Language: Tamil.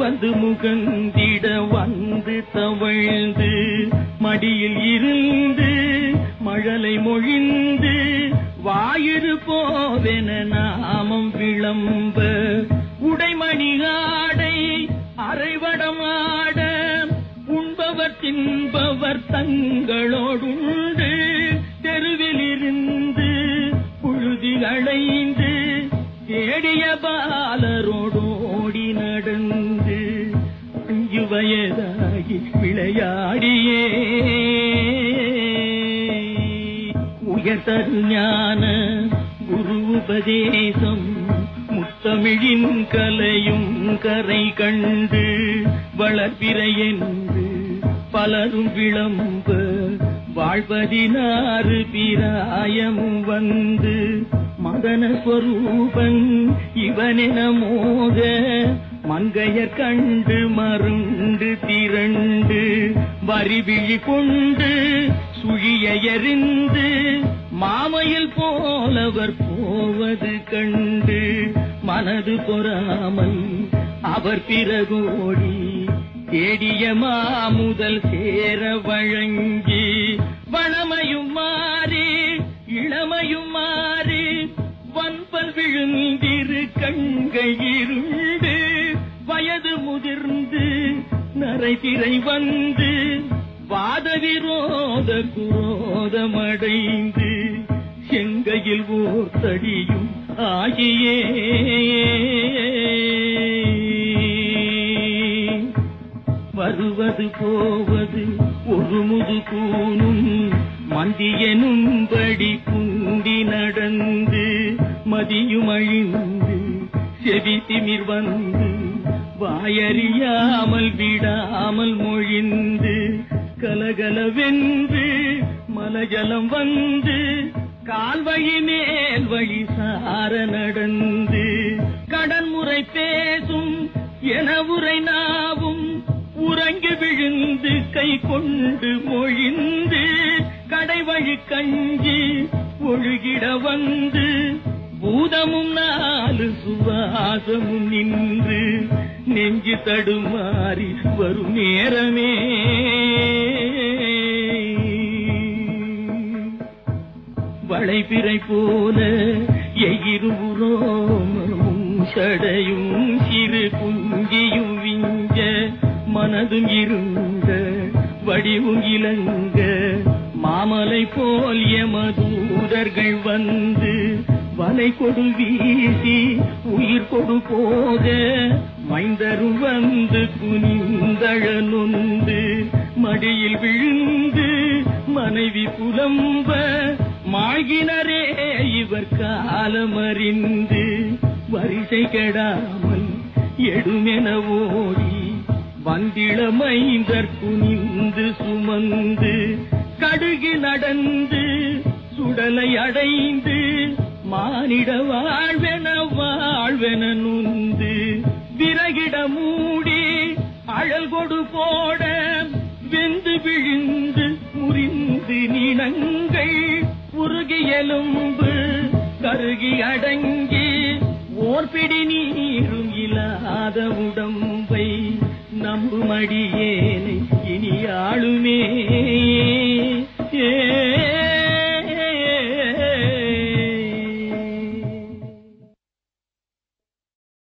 வந்து முகந்திட வந்து தவழ்ந்து மடியில் இருந்து மழலை மொழிந்து வாயிறு போவென நாமம் விளம்ப உடைமணி ஆடை அரைவடமாட உண்பவர் தின்பவர் தங்களோடுண்டு. வயதாகி விளையாடியே. உயர்தரு ஞான குரு உபதேசம் முத்தமிழின் கலையும் கரை கண்டு வளர்பிறை என்று பலரும் விளம்ப வாழ்வதினாறு பிராயமும் வந்து மதன ஸ்வரூபன் இவனென மோக மங்கையர் கண்டு மருண்டு திரண்டு வரிவிழி கொண்டு சுழிய எறிந்து மாமையில் போலவர் போவது கண்டு மனது பொறாமல் அவர் பிறகோடி தேடிய மாமுதல் சேர வழங்கி வளமையும் மாறி இளமையும் மாறி வன்பல் விழுந்திரு கண்கள் கரை திரை வந்து வாத விரோத குரோதமடைந்து செங்கையில் ஓர் தடியும் ஆகியே. வருவது போவது ஒரு முது கூனும் மந்தியனும்படி கூண்டி நடந்து மதியும் அழிந்து செவி திமிர் வந்து வாயறியாமல் விடாமல் மொழிந்து கலகலவென்று மலஜலம் வந்து கால்வழி மேல் வழி சார நடந்து கடல் முறை பேசும் என உரை நாவும் உறங்கி விழுந்து கை கொண்டு மொழிந்து கடைவழி கஞ்சி ஒழுகிட வந்து பூதமும் நாலு சுவாசமும் நின்று நெஞ்சு தடுமாறி வரும் நேரமே. வளைபிறை போல எகிருபுரோமும் சடையும் சிறு குஞ்சியும் விஞ்ச மனதும் இருங்க வடிவும் இலங்க. மாமலை போல் எமதூதர்கள் வந்து வலை கொடு வீசி உயிர் கொடு போக மைந்தரும் வந்து குனிந்தழனொந்து மடியில் விழுந்து மனைவி புலம்ப மாகினரே இவர் காலமறிந்து வரிசை கெடாமல் எடுமென ஓடி வந்திள மைந்தர் குனிந்து சுமந்து கடுகு நடந்து சுடலை அடைந்து மானிட வாழ்வென வாழ்வென நுந்து மூடி அழல் கொடு போட வெந்து விழுந்து முறிந்து நினங்கள் உருகியலும்பு கருகி அடங்கி ஓர்பிடி நீரும் இல்லாத உடம்பை நம்புமடியேனை இனி ஆளு